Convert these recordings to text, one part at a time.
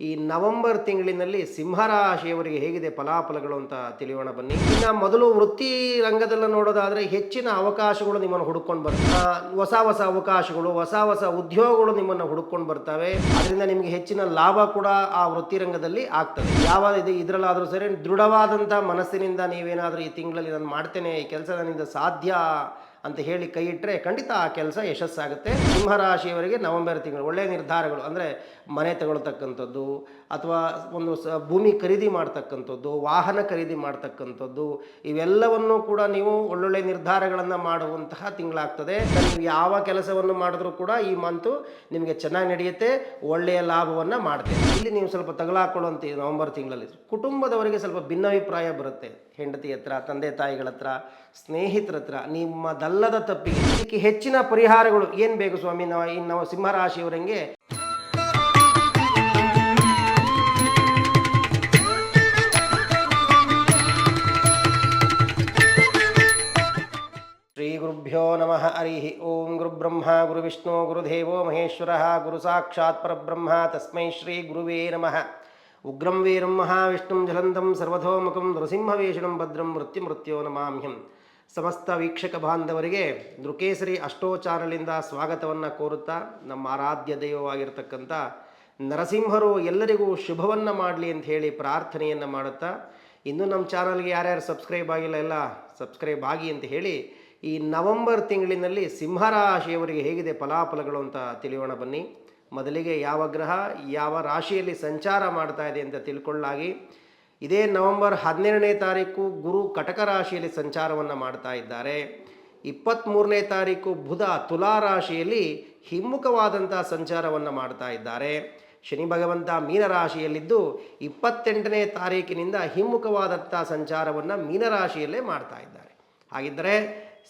ಈ ನವೆಂಬರ್ ತಿಂಗಳಿನಲ್ಲಿ ಸಿಂಹರಾಶಿಯವರಿಗೆ ಹೇಗಿದೆ ಫಲಾಫಲಗಳು ಅಂತ ತಿಳಿಯೋಣ ಬನ್ನಿ. ಇನ್ನು ಮೊದಲು ವೃತ್ತಿ ರಂಗದಲ್ಲ ನೋಡೋದಾದ್ರೆ ಹೆಚ್ಚಿನ ಅವಕಾಶಗಳು ನಿಮ್ಮನ್ನು ಹುಡ್ಕೊಂಡು ಬರ್ತವೆ ಹೊಸ ಹೊಸ ಅವಕಾಶಗಳು, ಹೊಸ ಹೊಸ ಉದ್ಯೋಗಗಳು ನಿಮ್ಮನ್ನು ಹುಡುಕೊಂಡು ಬರ್ತವೆ. ಅದರಿಂದ ನಿಮಗೆ ಹೆಚ್ಚಿನ ಲಾಭ ಕೂಡ ಆ ವೃತ್ತಿ ರಂಗದಲ್ಲಿ ಆಗ್ತದೆ. ಯಾವ ಇದು ಇದರಲ್ಲಾದರೂ ಸರಿ, ದೃಢವಾದಂಥ ಮನಸ್ಸಿನಿಂದ ನೀವೇನಾದರೂ ಈ ತಿಂಗಳಲ್ಲಿ ನಾನು ಮಾಡ್ತೇನೆ, ಈ ಕೆಲಸ ನನ್ನಿಂದ ಸಾಧ್ಯ ಅಂತ ಹೇಳಿ ಕೈ ಇಟ್ಟರೆ ಖಂಡಿತ ಆ ಕೆಲಸ ಯಶಸ್ಸಾಗುತ್ತೆ. ಸಿಂಹರಾಶಿಯವರಿಗೆ ನವೆಂಬರ್ ತಿಂಗಳು ಒಳ್ಳೆಯ ನಿರ್ಧಾರಗಳು, ಅಂದರೆ ಮನೆ ತಗೊಳ್ತಕ್ಕಂಥದ್ದು, ಅಥವಾ ಒಂದು ಸ ಭೂಮಿ ಖರೀದಿ ಮಾಡ್ತಕ್ಕಂಥದ್ದು, ವಾಹನ ಖರೀದಿ ಮಾಡ್ತಕ್ಕಂಥದ್ದು, ಇವೆಲ್ಲವನ್ನು ಕೂಡ ನೀವು ಒಳ್ಳೊಳ್ಳೆ ನಿರ್ಧಾರಗಳನ್ನು ಮಾಡುವಂತಹ ತಿಂಗಳಾಗ್ತದೆ. ನೀವು ಯಾವ ಕೆಲಸವನ್ನು ಮಾಡಿದ್ರೂ ಕೂಡ ಈ ಮಂತು ನಿಮಗೆ ಚೆನ್ನಾಗಿ ನಡೆಯುತ್ತೆ, ಒಳ್ಳೆಯ ಲಾಭವನ್ನು ಮಾಡ್ತೇವೆ. ಇಲ್ಲಿ ನೀವು ಸ್ವಲ್ಪ ತಗಲಾಕೊಳ್ಳುವಂತೆ ನವೆಂಬರ್ ತಿಂಗಳಲ್ಲಿ. ಕುಟುಂಬದವರಿಗೆ ಸ್ವಲ್ಪ ಭಿನ್ನಾಭಿಪ್ರಾಯ ಬರುತ್ತೆ. ಹೆಂಡತಿ ಹತ್ರ, ತಂದೆ ತಾಯಿಗಳ ಹತ್ರ ಸ್ನೇಹಿತರ ಹತ್ರ ನಿಮ್ಮದಲ್ಲದ ತಪ್ಪಿಗೆ. ಇದಕ್ಕೆ ಹೆಚ್ಚಿನ ಪರಿಹಾರಗಳು ಏನು ಬೇಕು ಸ್ವಾಮಿ? ನಾವು ಇನ್ನು ನಾವು ಸಿಂಹರಾಶಿಯವರಂಗೆ ಶ್ರೀ ಗುರುಭ್ಯೋ ನಮಃ. ಹರಿ ಓಂ ಗುರುಬ್ರಹ್ಮ ಗುರುವಿಷ್ಣು ಗುರುದೇವೋ ಮಹೇಶ್ವರ, ಗುರು ಸಾಕ್ಷಾತ್ ಪರಬ್ರಹ್ಮ. ತಸ್ಮೈ ಶ್ರೀ ಗುರುವೇ ನಮಃ. ಉಗ್ರಂ ವೀರಂ ಮಹಾವಿಷ್ಣುಂ ಜಲಂತಂ ಸರ್ವಥೋಮುಖಂ ನೃಸಿಂಹವೇಷಣಂ ಭದ್ರಂ ಮೃತ್ಯುಮೃತ್ಯೋ ನಮಾಮ್ಯಂ ಸಮಸ್ತ ವೀಕ್ಷಕ ಬಾಂಧವರಿಗೆ ನೃಕೇಸರಿ ಅಷ್ಟೋಚಾರಲಿಂದ ಸ್ವಾಗತವನ್ನು ಕೋರುತ್ತಾ ನಮ್ಮ ಆರಾಧ್ಯ ದೈವವಾಗಿರ್ತಕ್ಕಂಥ ನರಸಿಂಹರು ಎಲ್ಲರಿಗೂ ಶುಭವನ್ನು ಮಾಡಲಿ ಅಂತ ಹೇಳಿ ಪ್ರಾರ್ಥನೆಯನ್ನು ಮಾಡುತ್ತಾ ಇನ್ನೂ ನಮ್ಮ ಚಾನಲ್ಗೆ ಯಾರ್ಯಾರು ಸಬ್ಸ್ಕ್ರೈಬ್ ಆಗಿಲ್ಲ ಎಲ್ಲ ಸಬ್ಸ್ಕ್ರೈಬ್ ಆಗಿ ಅಂತ ಹೇಳಿ ಈ ನವೆಂಬರ್ ತಿಂಗಳಿನಲ್ಲಿ ಸಿಂಹರಾಶಿಯವರಿಗೆ ಹೇಗಿದೆ ಫಲಾಫಲಗಳು ಅಂತ ತಿಳಿಯೋಣ ಬನ್ನಿ. ಮೊದಲಿಗೆ ಯಾವ ಗ್ರಹ, ಯಾವ ರಾಶಿಯಲ್ಲಿ ಸಂಚಾರ ಮಾಡ್ತಾ ಇದೆ ಅಂತ ತಿಳ್ಕೊಳ್ಳಾಗಿ ಇದೇ ನವೆಂಬರ್ ಹನ್ನೆರಡನೇ ತಾರೀಕು ಗುರು ಕಟಕ ರಾಶಿಯಲ್ಲಿ ಸಂಚಾರವನ್ನು ಮಾಡ್ತಾ ಇದ್ದಾರೆ. ಇಪ್ಪತ್ತ್ಮೂರನೇ ತಾರೀಕು ಬುಧ ತುಲಾ ರಾಶಿಯಲ್ಲಿ ಹಿಮ್ಮುಖವಾದಂಥ ಸಂಚಾರವನ್ನು ಮಾಡ್ತಾ ಇದ್ದಾರೆ. ಶನಿ ಭಗವಂತ ಮೀನರಾಶಿಯಲ್ಲಿದ್ದು ಇಪ್ಪತ್ತೆಂಟನೇ ತಾರೀಕಿನಿಂದ ಹಿಮ್ಮುಖವಾದಂಥ ಸಂಚಾರವನ್ನು ಮೀನರಾಶಿಯಲ್ಲೇ ಮಾಡ್ತಾ ಇದ್ದಾರೆ. ಹಾಗಿದ್ದರೆ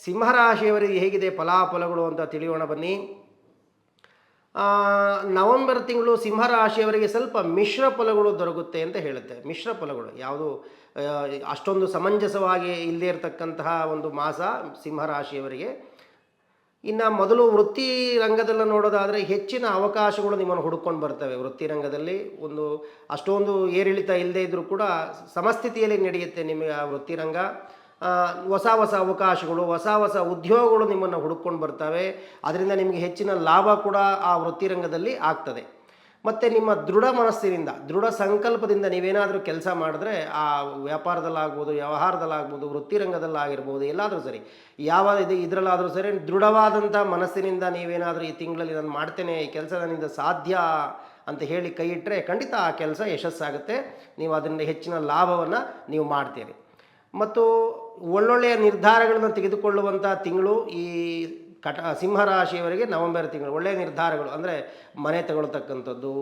ಸಿಂಹರಾಶಿಯವರಿಗೆ ಹೇಗಿದೆ ಫಲಾಫಲಗಳು ಅಂತ ತಿಳಿಯೋಣ ಬನ್ನಿ. ನವೆಂಬರ್ ತಿಂಗಳು ಸಿಂಹರಾಶಿಯವರಿಗೆ ಸ್ವಲ್ಪ ಮಿಶ್ರ ಫಲಗಳು ದೊರಕುತ್ತೆ ಅಂತ ಹೇಳುತ್ತೆ. ಮಿಶ್ರ ಫಲಗಳು ಯಾವುದು? ಅಷ್ಟೊಂದು ಸಮಂಜಸವಾಗಿ ಇಲ್ಲದೇ ಇರತಕ್ಕಂತಹ ಒಂದು ಮಾಸ ಸಿಂಹರಾಶಿಯವರಿಗೆ ಇನ್ನು ಮೊದಲು ವೃತ್ತಿ ರಂಗದಲ್ಲಿ ನೋಡೋದಾದರೆ ಹೆಚ್ಚಿನ ಅವಕಾಶಗಳು ನಿಮ್ಮನ್ನು ಹುಡುಕೊಂಡು ಬರ್ತವೆ. ವೃತ್ತಿ ರಂಗದಲ್ಲಿ ಒಂದು ಅಷ್ಟೊಂದು ಏರಿಳಿತ ಇಲ್ಲದೇ ಇದ್ದರೂ ಕೂಡ ಸಮಸ್ಥಿತಿಯಲ್ಲಿ ನಡೆಯುತ್ತೆ ನಿಮಗೆ ಆ ವೃತ್ತಿ ರಂಗ. ಆ, ಹೊಸ ಹೊಸ ಅವಕಾಶಗಳು, ಹೊಸ ಹೊಸ ಉದ್ಯೋಗಗಳು ನಿಮ್ಮನ್ನು ಹುಡುಕೊಂಡು ಬರ್ತವೆ. ಅದರಿಂದ ನಿಮಗೆ ಹೆಚ್ಚಿನ ಲಾಭ ಕೂಡ ಆ ವೃತ್ತಿರಂಗದಲ್ಲಿ ಆಗ್ತದೆ. ಮತ್ತು ನಿಮ್ಮ ದೃಢ ಮನಸ್ಸಿನಿಂದ, ದೃಢ ಸಂಕಲ್ಪದಿಂದ ನೀವೇನಾದರೂ ಕೆಲಸ ಮಾಡಿದ್ರೆ ಆ ವ್ಯಾಪಾರದಲ್ಲಾಗ್ಬೋದು, ವ್ಯವಹಾರದಲ್ಲಾಗ್ಬೋದು, ವೃತ್ತಿರಂಗದಲ್ಲಾಗಿರ್ಬೋದು, ಎಲ್ಲಾದರೂ ಸರಿ, ಯಾವ ಇದು ಇದರಲ್ಲಾದರೂ ಸರಿ ದೃಢವಾದಂಥ ಮನಸ್ಸಿನಿಂದ ನೀವೇನಾದರೂ ಈ ತಿಂಗಳಲ್ಲಿ ನಾನು ಮಾಡ್ತೇನೆ, ಈ ಕೆಲಸ ನನ್ನಿಂದ ಸಾಧ್ಯ ಅಂತ ಹೇಳಿ ಕೈ ಇಟ್ಟರೆ ಖಂಡಿತ ಆ ಕೆಲಸ ಯಶಸ್ಸಾಗುತ್ತೆ. ನೀವು ಅದರಿಂದ ಹೆಚ್ಚಿನ ಲಾಭವನ್ನು ನೀವು ಮಾಡ್ತೀರಿ. ಮತ್ತು ಒಳ್ಳೊಳ್ಳೆಯ ನಿರ್ಧಾರಗಳನ್ನು ತೆಗೆದುಕೊಳ್ಳುವಂಥ ತಿಂಗಳು ಈ ಕಟ ಸಿಂಹರಾಶಿಯವರಿಗೆ ನವೆಂಬರ್ ತಿಂಗಳು ಒಳ್ಳೆಯ ನಿರ್ಧಾರಗಳು, ಅಂದರೆ ಮನೆ ತಗೊಳ್ತಕ್ಕಂಥದ್ದು,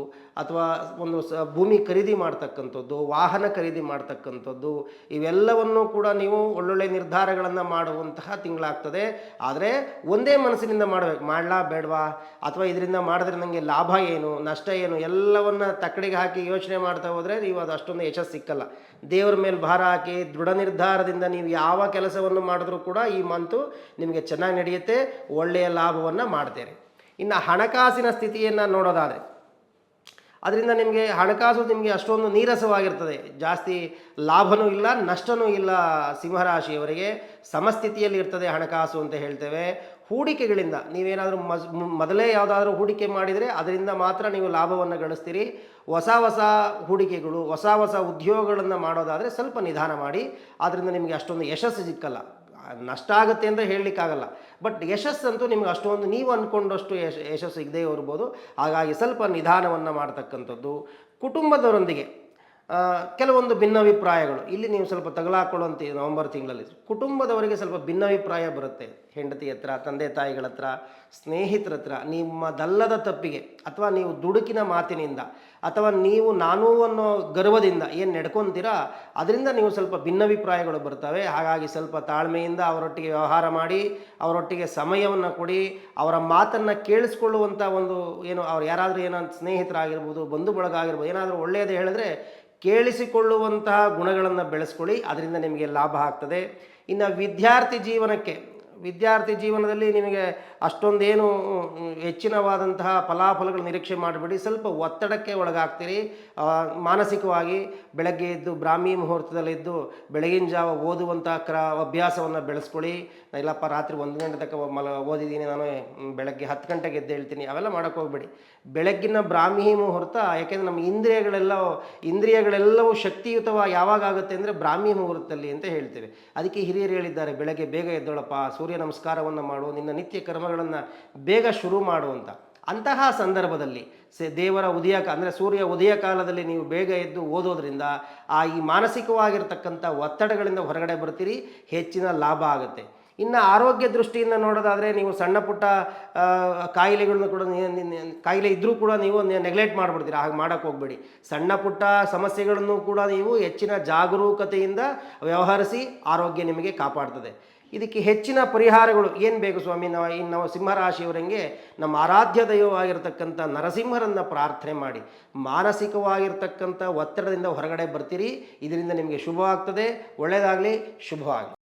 ಅಥವಾ ಒಂದು ಸ ಭೂಮಿ ಖರೀದಿ ಮಾಡ್ತಕ್ಕಂಥದ್ದು, ವಾಹನ ಖರೀದಿ ಮಾಡ್ತಕ್ಕಂಥದ್ದು, ಇವೆಲ್ಲವನ್ನು ಕೂಡ ನೀವು ಒಳ್ಳೊಳ್ಳೆ ನಿರ್ಧಾರಗಳನ್ನು ಮಾಡುವಂತಹ ತಿಂಗಳಾಗ್ತದೆ. ಆದರೆ ಒಂದೇ ಮನಸ್ಸಿನಿಂದ ಮಾಡಬೇಕು, ಮಾಡಲಾ ಬೇಡವಾ? ಅಥವಾ ಇದರಿಂದ ಮಾಡಿದ್ರೆ ನನಗೆ ಲಾಭ ಏನು, ನಷ್ಟ ಏನು, ಎಲ್ಲವನ್ನು ತಕ್ಕಡಿಗೆ ಹಾಕಿ ಯೋಚನೆ ಮಾಡ್ತಾ ಹೋದರೆ ನೀವು ಅದು ಅಷ್ಟೊಂದು ಯಶಸ್ಸು ಸಿಕ್ಕಲ್ಲ. ದೇವರ ಮೇಲೆ ಭಾರ ಹಾಕಿ ದೃಢ ನಿರ್ಧಾರದಿಂದ ನೀವು ಯಾವ ಕೆಲಸವನ್ನು ಮಾಡಿದ್ರೂ ಕೂಡ ಈ ಮಂತು ನಿಮಗೆ ಚೆನ್ನಾಗಿ ನಡೆಯುತ್ತೆ. ಒಳ್ಳೆಯ ಲಾಭವನ್ನು ಮಾಡ್ತೀರಿ ಇನ್ನು ಹಣಕಾಸಿನ ಸ್ಥಿತಿಯನ್ನು ನೋಡೋದಾದರೆ, ಅದರಿಂದ ನಿಮಗೆ ಹಣಕಾಸು ನಿಮಗೆ ಅಷ್ಟೊಂದು ನೀರಸವಾಗಿರ್ತದೆ. ಜಾಸ್ತಿ ಲಾಭನೂ ಇಲ್ಲ, ನಷ್ಟನೂ ಇಲ್ಲ ಸಿಂಹರಾಶಿಯವರಿಗೆ. ಸಮಸ್ಥಿತಿಯಲ್ಲಿ ಇರ್ತದೆ ಹಣಕಾಸು ಅಂತ ಹೇಳ್ತೇವೆ. ಹೂಡಿಕೆಗಳಿಂದ ನೀವೇನಾದರೂ ಮಜ್, ಮೊದಲೇ ಯಾವುದಾದ್ರೂ ಹೂಡಿಕೆ ಮಾಡಿದರೆ ಅದರಿಂದ ಮಾತ್ರ ನೀವು ಲಾಭವನ್ನು ಗಳಿಸ್ತೀರಿ. ಹೊಸ ಹೊಸ ಹೂಡಿಕೆಗಳು, ಹೊಸ ಹೊಸ ಉದ್ಯೋಗಗಳನ್ನು ಮಾಡೋದಾದರೆ ಸ್ವಲ್ಪ ನಿಧಾನ ಮಾಡಿ. ಅದರಿಂದ ನಿಮಗೆ ಅಷ್ಟೊಂದು ಯಶಸ್ಸು ಸಿಕ್ಕಲ್ಲ. ನಷ್ಟ ಆಗುತ್ತೆ ಅಂತ ಹೇಳಲಿಕ್ಕಾಗಲ್ಲ. ಬಟ್ ಯಶಸ್ಸಂತೂ ನಿಮಗೆ ಅಷ್ಟೊಂದು, ನೀವು ಅಂದ್ಕೊಂಡಷ್ಟು ಯಶ, ಯಶಸ್ಸು ಇದ್ದೇ ಇರ್ಬೋದು. ಹಾಗಾಗಿ ಸ್ವಲ್ಪ ನಿಧಾನವನ್ನು ಮಾಡ್ತಕ್ಕಂಥದ್ದು ಕುಟುಂಬದವರೊಂದಿಗೆ. ಕೆಲವೊಂದು ಭಿನ್ನಾಭಿಪ್ರಾಯಗಳು. ಇಲ್ಲಿ ನೀವು ಸ್ವಲ್ಪ ತಗಲಾಕೊಳ್ಳುವಂತೆ ನವೆಂಬರ್ ತಿಂಗಳಲ್ಲಿ. ಕುಟುಂಬದವರಿಗೆ ಸ್ವಲ್ಪ ಭಿನ್ನಾಭಿಪ್ರಾಯ ಬರುತ್ತೆ. ಹೆಂಡತಿ ಹತ್ರ, ತಂದೆ ತಾಯಿಗಳ ಹತ್ರ, ಸ್ನೇಹಿತರ ಹತ್ರ, ನಿಮ್ಮದಲ್ಲದ ತಪ್ಪಿಗೆ ಅಥವಾ ನೀವು ದುಡುಕಿನ ಮಾತಿನಿಂದ ಅಥವಾ ನೀವು ನಾನು ಅನ್ನೋ ಗರ್ವದಿಂದ ಏನು ನಡ್ಕೊತೀರಾ, ಅದರಿಂದ ನೀವು ಸ್ವಲ್ಪ ಭಿನ್ನಾಭಿಪ್ರಾಯಗಳು ಬರ್ತವೆ. ಹಾಗಾಗಿ ಸ್ವಲ್ಪ ತಾಳ್ಮೆಯಿಂದ ಅವರೊಟ್ಟಿಗೆ ವ್ಯವಹಾರ ಮಾಡಿ, ಅವರೊಟ್ಟಿಗೆ ಸಮಯವನ್ನು ಕೊಡಿ, ಅವರ ಮಾತನ್ನು ಕೇಳಿಸ್ಕೊಳ್ಳುವಂಥ ಒಂದು ಏನು, ಅವ್ರು ಯಾರಾದರೂ ಏನೋ ಸ್ನೇಹಿತರಾಗಿರ್ಬೋದು ಬಂಧು ಬಳಗ ಆಗಿರ್ಬೋದು ಏನಾದರೂ ಒಳ್ಳೆಯದು ಹೇಳಿದ್ರೆ ಕೇಳಿಸಿಕೊಳ್ಳುವಂತಹ ಗುಣಗಳನ್ನು ಬೆಳೆಸ್ಕೊಳ್ಳಿ ಅದರಿಂದ ನಿಮಗೆ ಲಾಭ ಆಗ್ತದೆ. ಇನ್ನು ವಿದ್ಯಾರ್ಥಿ ಜೀವನಕ್ಕೆ ವಿದ್ಯಾರ್ಥಿ ಜೀವನದಲ್ಲಿ ನಿಮಗೆ ಅಷ್ಟೊಂದೇನು ಹೆಚ್ಚಿನವಾದಂತಹ ಫಲಾಫಲಗಳು ನಿರೀಕ್ಷೆ ಮಾಡಬೇಡಿ. ಸ್ವಲ್ಪ ಒತ್ತಡಕ್ಕೆ ಒಳಗಾಗ್ತೀರಿ. ಮಾನಸಿಕವಾಗಿ ಬೆಳಗ್ಗೆ ಎದ್ದು ಬ್ರಾಹ್ಮಿ ಮುಹೂರ್ತದಲ್ಲಿದ್ದು ಬೆಳಗಿನ ಜಾವ ಓದುವಂಥ ಕ್ರ, ಅಭ್ಯಾಸವನ್ನು ಬೆಳೆಸ್ಕೊಳ್ಳಿ. ಇಲ್ಲಪ್ಪ, ರಾತ್ರಿ ಒಂದು ಗಂಟೆ ತನಕ ಮಲ, ಓದಿದ್ದೀನಿ. ನಾನು ಬೆಳಗ್ಗೆ ಹತ್ತು ಗಂಟೆಗೆ ಎದ್ದು ಹೇಳ್ತೀನಿ. ಅವೆಲ್ಲ ಮಾಡೋಕ್ಕೆ ಹೋಗ್ಬೇಡಿ. ಬೆಳಗ್ಗಿನ ಬ್ರಾಹ್ಮಿ ಮುಹೂರ್ತ, ಯಾಕೆಂದರೆ ನಮ್ಮ ಇಂದ್ರಿಯಗಳೆಲ್ಲ, ಇಂದ್ರಿಯಗಳೆಲ್ಲವೂ ಶಕ್ತಿಯುತವಾಗಿ ಯಾವಾಗ ಆಗುತ್ತೆ ಅಂದರೆ ಬ್ರಾಹ್ಮಿ ಮುಹೂರ್ತದಲ್ಲಿ ಅಂತ ಹೇಳ್ತೇವೆ. ಅದಕ್ಕೆ ಹಿರಿಯರು ಹೇಳಿದ್ದಾರೆ, ಬೆಳಗ್ಗೆ ಬೇಗ ಎದ್ದೋಳಪ್ಪ, ಸೂರ್ಯ ನಮಸ್ಕಾರವನ್ನು ಮಾಡು, ನಿನ್ನ ನಿತ್ಯ ಕರ್ಮಗಳನ್ನು ಬೇಗ ಶುರು ಮಾಡು ಅಂತ. ಅಂತಹ ಸಂದರ್ಭದಲ್ಲಿ ಸೆ ದೇವರ ಉದಯ ಅಂದರೆ ಸೂರ್ಯ ಉದಯ ಕಾಲದಲ್ಲಿ ನೀವು ಬೇಗ ಎದ್ದು ಓದೋದ್ರಿಂದ ಆ ಈ ಮಾನಸಿಕವಾಗಿರ್ತಕ್ಕಂಥ ಒತ್ತಡಗಳಿಂದ ಹೊರಗಡೆ ಬರ್ತೀರಿ, ಹೆಚ್ಚಿನ ಲಾಭ ಆಗುತ್ತೆ. ಇನ್ನು ಆರೋಗ್ಯ ದೃಷ್ಟಿಯಿಂದ ನೋಡೋದಾದರೆ ನೀವು ಸಣ್ಣ ಪುಟ್ಟ ಕಾಯಿಲೆಗಳನ್ನು ಕೂಡ ಕಾಯಿಲೆ ಇದ್ದರೂ ಕೂಡ ನೀವು ನೆಗ್ಲೆಕ್ಟ್ ಮಾಡಿಬಿಡ್ತೀರ, ಹಾಗೆ ಮಾಡೋಕ್ಕೆ ಹೋಗಬೇಡಿ. ಸಣ್ಣ ಪುಟ್ಟ ಸಮಸ್ಯೆಗಳನ್ನು ಕೂಡ ನೀವು ಹೆಚ್ಚಿನ ಜಾಗರೂಕತೆಯಿಂದ ವ್ಯವಹರಿಸಿ ಆರೋಗ್ಯ ನಿಮಗೆ ಕಾಪಾಡ್ತದೆ. ಇದಕ್ಕೆ ಹೆಚ್ಚಿನ ಪರಿಹಾರಗಳು ಏನು ಬೇಕು ಸ್ವಾಮಿ? ನಾವು ಇನ್ನು ನಾವು ಸಿಂಹರಾಶಿಯವರಂಗೆ ನಮ್ಮ ಆರಾಧ್ಯ ದೈವವಾಗಿರ್ತಕ್ಕಂಥ ನರಸಿಂಹರನ್ನು ಪ್ರಾರ್ಥನೆ ಮಾಡಿ. ಮಾನಸಿಕವಾಗಿರ್ತಕ್ಕಂಥ ಒತ್ತಡದಿಂದ ಹೊರಗಡೆ ಬರ್ತೀರಿ. ಇದರಿಂದ ನಿಮಗೆ ಶುಭವಾಗ್ತದೆ. ಒಳ್ಳೆಯದಾಗಲಿ ಶುಭವಾಗಲಿ.